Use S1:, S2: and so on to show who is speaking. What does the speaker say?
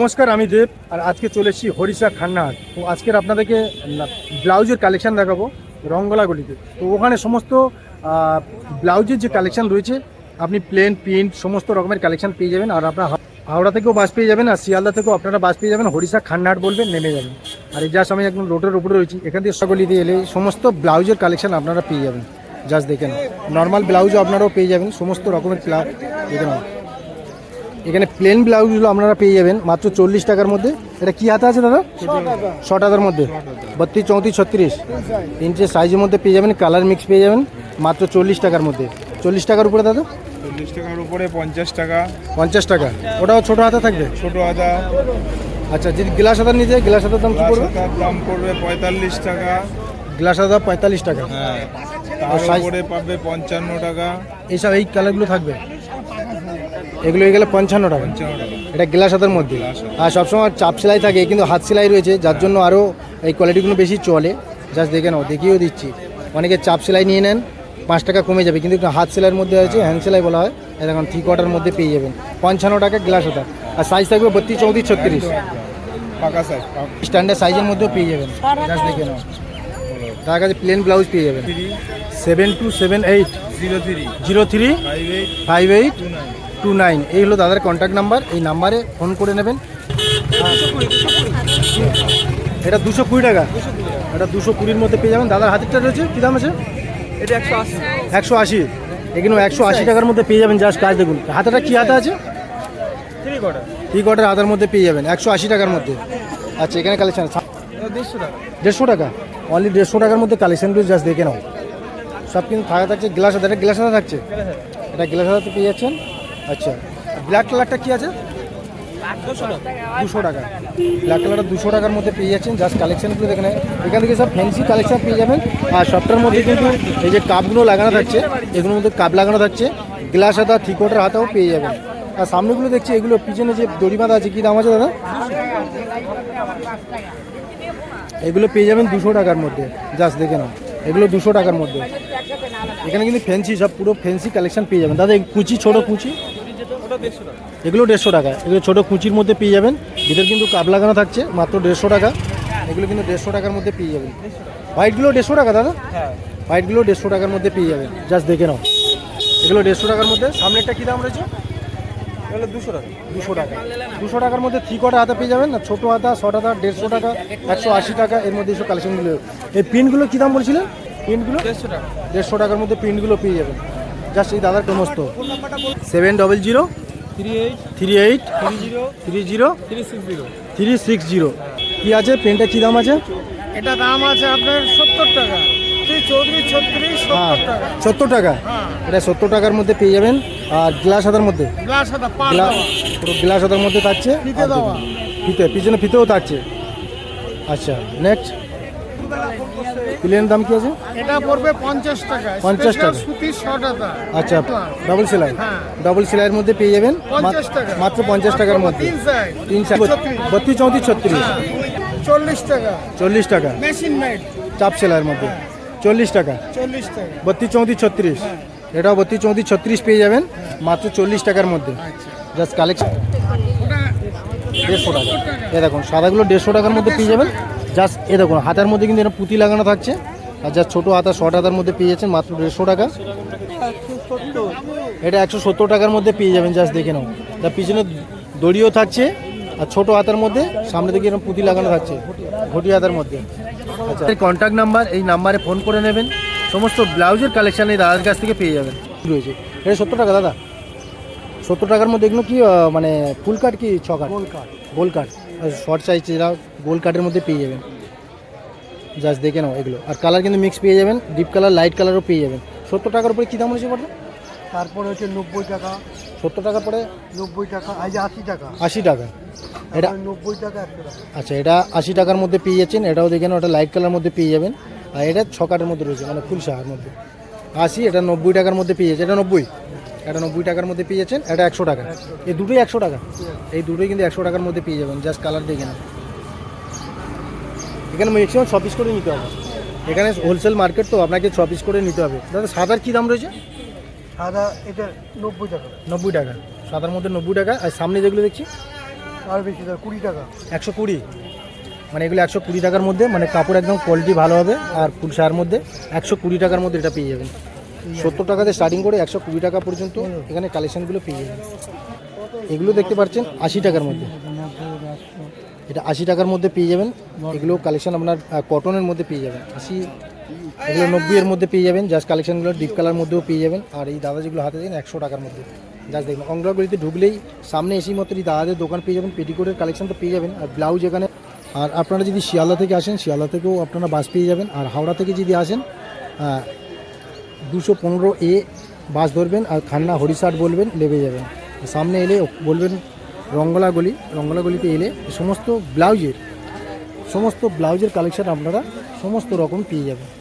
S1: নমস্কার, আমি দেব আর আজকে চলে এসেছি হরিষা খান্নাহাট। তো আজকের আপনাদেরকে ব্লাউজের কালেকশান দেখাবো রঙ্গলা গলিতে তো ওখানে সমস্ত ব্লাউজের যে কালেকশান রয়েছে, আপনি প্লেন প্রিন্ট সমস্ত রকমের কালেকশন পেয়ে যাবেন। আর আপনার হাওড়া থেকেও বাস পেয়ে যাবেন আর শিয়ালদা থেকেও আপনারা বাস পেয়ে যাবেন। হরিষা খান্নাহাট বলবেন নেমে যাবেন। আর এই জাস্ট আমি একদম রোডের উপরে রয়েছি, এখান থেকে সগলিতে এলে সমস্ত ব্লাউজের কালেকশন আপনারা পেয়ে যাবেন। জাস্ট দেখেন নর্মাল ব্লাউজও আপনারাও পেয়ে যাবেন, সমস্ত রকমের দেখে এখানে প্লেন ব্লাউজগুলো আপনারা পেয়ে যাবেন মাত্র চল্লিশ টাকার মধ্যে। এটা কি হাতে আছে দাদা? ছ টাকার মধ্যে। বত্রিশ চৌত্রিশ ছত্রিশ। তিনটে সাইজের মধ্যে পেয়ে যাবেন কালার মিক্স পেয়ে যাবেন মাত্র চল্লিশ টাকার মধ্যে। চল্লিশ টাকার উপরে দাদা?
S2: চল্লিশ টাকার উপরে পঞ্চাশ টাকা।
S1: পঞ্চাশ টাকা। ওটাও ছোটো হাতে থাকবে?
S2: ছোটো আদা
S1: আচ্ছা যদি গ্লাস হাতার নিতে গ্লাস হাতার দাম কী পড়বে?
S2: তার দাম পড়বে পঁয়তাল্লিশ টাকা।
S1: গ্লাস হাতা পঁয়তাল্লিশ টাকা।
S2: হ্যাঁ। পাবে পঞ্চান্ন টাকা।
S1: এইসব এই কালারগুলো থাকবে? এগুলো হয়ে গেলে পঞ্চান্ন টাকা। এটা গ্লাস হাতের মধ্যে। আর সবসময় চাপ সেলাই থাকে কিন্তু হাত সেলাই রয়েছে যার জন্য আরও এই কোয়ালিটিগুলো বেশি চলে। জাস্ট দেখে নাও দেখিয়েও দিচ্ছি। অনেকে চাপ সেলাই নিয়ে নেন পাঁচ টাকা কমে যাবে কিন্তু হাত সেলাইয়ের মধ্যে আছে হ্যান্ড সেলাই বলা হয় এটা এখন থ্রি কোয়ার্টার মধ্যে পেয়ে যাবেন। পঞ্চান্ন টাকা গ্লাস হাতা। আর সাইজ থাকবে বত্রিশ চৌত্রিশ ছত্রিশ। স্ট্যান্ডার্ড সাইজের মধ্যেও পেয়ে যাবেন। জাস্ট দেখে নাও। তার কাছে প্লেন ব্লাউজ পেয়ে যাবেন। Seven two seven eight
S2: zero three
S1: zero three
S2: five eight
S1: five eight
S2: two nine
S1: এই হলো দাদার কন্ট্যাক্ট নাম্বার এই নাম্বারে ফোন করে নেবেন। এটা দুশো কুড়ি টাকা। এটা দুশো কুড়ির মধ্যে পেয়ে যাবেন। দাদার হাতেরটা রয়েছে? কী দাম আছে?
S2: এটা একশো আশি।
S1: একশো আশি। এখানে একশো আশি টাকার মধ্যে পেয়ে যাবেন জাস্ট কাজ দেখুন। হাতাটা কী হাতে আছে?
S2: থ্রি
S1: কোয়ার্টার হাতার মধ্যে পেয়ে যাবেন। একশো আশি টাকার মধ্যে। আচ্ছা এখানে কালেকশন
S2: দেড়শো টাকা।
S1: দেড়শো টাকা? অনলি দেড়শো টাকার মধ্যে কালেকশনগুলো জাস্ট দেখে নাও। সব কিন্তু থাকা থাকছে গ্লাস হাতে। এটা গ্লাস হাতে থাকছে? এটা গ্লাস হাতে পেয়ে যাচ্ছেন। আচ্ছা ব্ল্যাক কালারটা কি আছে? দুশো টাকা। ব্ল্যাক কালারটা দুশো টাকার মধ্যে পেয়ে যাচ্ছেন জাস্ট কালেকশানগুলো দেখে এখান থেকে সব ফ্যান্সি কালেকশন পেয়ে যাবেন। আর সবটার মধ্যে কিন্তু এই যে কাপগুলো লাগানো থাকছে, এগুলোর মধ্যে কাপ লাগানো থাকছে। গ্লাস হাতা থ্রি কোয়ার্টার হাতাও পেয়ে যাবেন। আর সামনেগুলো দেখছি, এগুলো পিছনে যে দড়ি বাঁধা আছে, কী দাম আছে দাদা? এগুলো পেয়ে যাবেন দুশো টাকার মধ্যে। জাস্ট দেখে নাও, এগুলো দুশো টাকার মধ্যে। এখানে কিন্তু ফ্যান্সি সব পুরো ফ্যান্সি কালেকশন পেয়ে যাবেন। দাদা কুচি, ছোটো কুচি? এগুলো দেড়শো টাকা। এগুলো ছোটো কুচির মধ্যে পেয়ে যাবেন। ভিতরে কিন্তু কাপ লাগানো থাকছে মাত্র দেড়শো টাকা। এগুলো কিন্তু দেড়শো টাকার মধ্যে পেয়ে যাবেন। হোয়াইটগুলো দেড়শো টাকা দাদা?
S2: হ্যাঁ।
S1: হোয়াইটগুলো দেড়শো টাকার মধ্যে পেয়ে যাবেন। জাস্ট দেখে নাও। এগুলো দেড়শো টাকার মধ্যে। সামনেরটা কী দাম রয়েছে?
S2: এগুলো দুশো টাকা।
S1: দুশো টাকা। দুশো টাকার মধ্যে থ্রি কোয়ার্টার হাতা পেয়ে যাবেন। না ছোটো হাতা শর্ট হাতা দেড়শো টাকা একশো আশি টাকা এর মধ্যে এইসব কালেকশনগুলো এই প্রিন্টগুলো কী দাম বলছিলেন? প্রিন্টগুলো
S2: দেড়শো টাকা।
S1: দেড়শো টাকার মধ্যে প্রিন্টগুলো পেয়ে যাবেন। জাস্ট এই দাদার সমস্ত seven double zero
S2: three eight
S1: three eight
S2: three zero
S1: three zero
S2: three six zero.
S1: Three six zero. কী আছে? প্রিন্টটা কী দাম আছে?
S2: এটা দাম আছে আপনার সত্তর টাকা।
S1: হ্যাঁ
S2: সত্তর টাকা। হ্যাঁ।
S1: এটা সত্তর টাকার মধ্যে পেয়ে যাবেন। আর গ্লাস হাতার মধ্যে?
S2: পুরো
S1: গ্লাস হাতার মধ্যে থাকছে।
S2: ফিতে
S1: পিছনে ফিতেও থাকছে। আচ্ছা নেক্সট প্লেন দাম কি আছে?
S2: এটা পড়বে পঞ্চাশ টাকা।
S1: 50 টাকা।
S2: সুতির শর্ট
S1: আচ্ছা ডবল সেলাই?
S2: হ্যাঁ।
S1: ডবল সেলাইয়ের মধ্যে পেয়ে যাবেন মাত-
S2: 50 টাকা।
S1: মাত্র পঞ্চাশ টাকার মধ্যে।
S2: তিন।
S1: বত্রিশ চৌত্রিশ ছত্রিশ।
S2: চল্লিশ টাকা।
S1: চল্লিশ টাকা।
S2: মেশিন মেড
S1: চাপ সেলাইয়ের মধ্যে। চল্লিশ টাকা।
S2: চল্লিশ টাকা।
S1: বত্রিশ চৌত্রিশ ছত্রিশ। এটাও বত্রিশ চৌত্রিশ ছত্রিশ পেয়ে যাবেন। মাত্র চল্লিশ টাকার মধ্যে। জাস্ট কালেকশন দেড়শো টাকা। এ দেখুন সাদাগুলো দেড়শো টাকার মধ্যে পেয়ে যাবেন। জাস্ট এ দেখুন হাতার মধ্যে কিন্তু এরকম পুঁতি লাগানো থাকছে। আর যা ছোটো হাতা শর্ট হাতার মধ্যে পেয়ে যাচ্ছেন মাত্র দেড়শো টাকা। এটা একশো সত্তর টাকার মধ্যে পেয়ে যাবেন জাস্ট দেখে নাও। তার পিছনে দড়িও থাকছে আর ছোটো হাতার মধ্যে সামনে থেকে এরকম পুঁতি লাগানো থাকছে ঘটি হাতার মধ্যে। আচ্ছা কন্ট্যাক্ট নাম্বার এই নাম্বারে ফোন করে নেবেন। সমস্ত ব্লাউজের কালেকশান এই দাদার কাছ থেকে পেয়ে যাবেন। রয়েছে। এটা সত্তর টাকা দাদা? সত্তর টাকার মধ্যে এগুলো কি মানে ফুল কাট কি ছ কাট গোল কাট। গোল কাট। শর্ট সাইজ এরা গোল কাটের মধ্যে পেয়ে যাবেন। জাস্ট দেখে নাও এগুলো। আর কালার কিন্তু মিক্স পেয়ে যাবেন ডিপ কালার লাইট কালারও পেয়ে যাবেন। সত্তর টাকার উপরে কী দাম রয়েছে বলতো?
S3: তারপরে হচ্ছে নব্বই টাকা।
S1: সত্তর টাকা পরে?
S3: নব্বই টাকা যে আশি টাকা।
S1: আশি টাকা। এটা
S3: নব্বই টাকা
S1: আচ্ছা এটা আশি টাকার মধ্যে পেয়ে যাচ্ছেন এটাও দেখে দেখেন ওটা লাইট কালার মধ্যে পেয়ে যাবেন। আর এটা ছ কাটের মধ্যে রয়েছে মানে ফুল শাহার মধ্যে। আশি এটা নব্বই টাকার মধ্যে পেয়ে যাচ্ছে এটা নব্বই। এটা নব্বই টাকার মধ্যে পেয়ে যাচ্ছেন এটা একশো টাকা। এই দুটোই একশো টাকা। এই দুটোই কিন্তু একশো টাকার মধ্যে পেয়ে যাবেন জাস্ট কালার দেখে না এখানে ম্যাক্সিমাম ছ পিস করে নিতে হবে। এখানে হোলসেল মার্কেট তো আপনাকে ছ পিস করে নিতে হবে। দাদা সাদার কী দাম রয়েছে?
S3: সাদা এটা নব্বই টাকা।
S1: নব্বই টাকা। সাদার মধ্যে নব্বই টাকা। আর সামনে যেগুলো দেখছি?
S3: আর বেশি দাম কুড়ি টাকা।
S1: একশো কুড়ি। মানে এগুলো একশো কুড়ি টাকার মধ্যে মানে কাপড় একদম কোয়ালিটি ভালো হবে আর ফুল মধ্যে একশো কুড়ি টাকার মধ্যে এটা পেয়ে যাবেন। সত্তর টাকাতে স্টার্টিং করে একশো কুড়ি টাকা পর্যন্ত এখানে কালেকশনগুলো পেয়ে যাবেন। এগুলো দেখতে পাচ্ছেন আশি টাকার মধ্যে। এটা আশি টাকার মধ্যে পেয়ে যাবেন। এগুলো কালেকশন আপনার কটনের মধ্যে পেয়ে যাবেন। আশি এগুলো নব্বই এর মধ্যে পেয়ে যাবেন। জাস্ট কালেকশনগুলো ডিপ কালার মধ্যেও পেয়ে যাবেন। আর এই দাদা যেগুলো হাতে দেন একশো টাকার মধ্যে। জাস্ট দেখবেন অঙ্গলাগুলিতে ঢুকলেই সামনে এসেই মাত্র এই দাদাদের দোকান পেয়ে যাবেন। পেটিকোটের কালেকশন তো পেয়ে যাবেন। আর ব্লাউজ এখানে আর আপনারা যদি শিয়ালদা থেকে আসেন শিয়ালদা থেকেও আপনারা বাস পেয়ে যাবেন। আর হাওড়া থেকে যদি আসেন দুশো পনেরো এ বাস ধরবেন। আর খান্না হরিষাট বলবেন লেবে যাবেন। সামনে এলে বলবেন রঙ্গলা গলি রঙ্গলা গলিতে এলে সমস্ত ব্লাউজের সমস্ত ব্লাউজের কালেকশান আপনারা সমস্ত রকম পেয়ে যাবেন।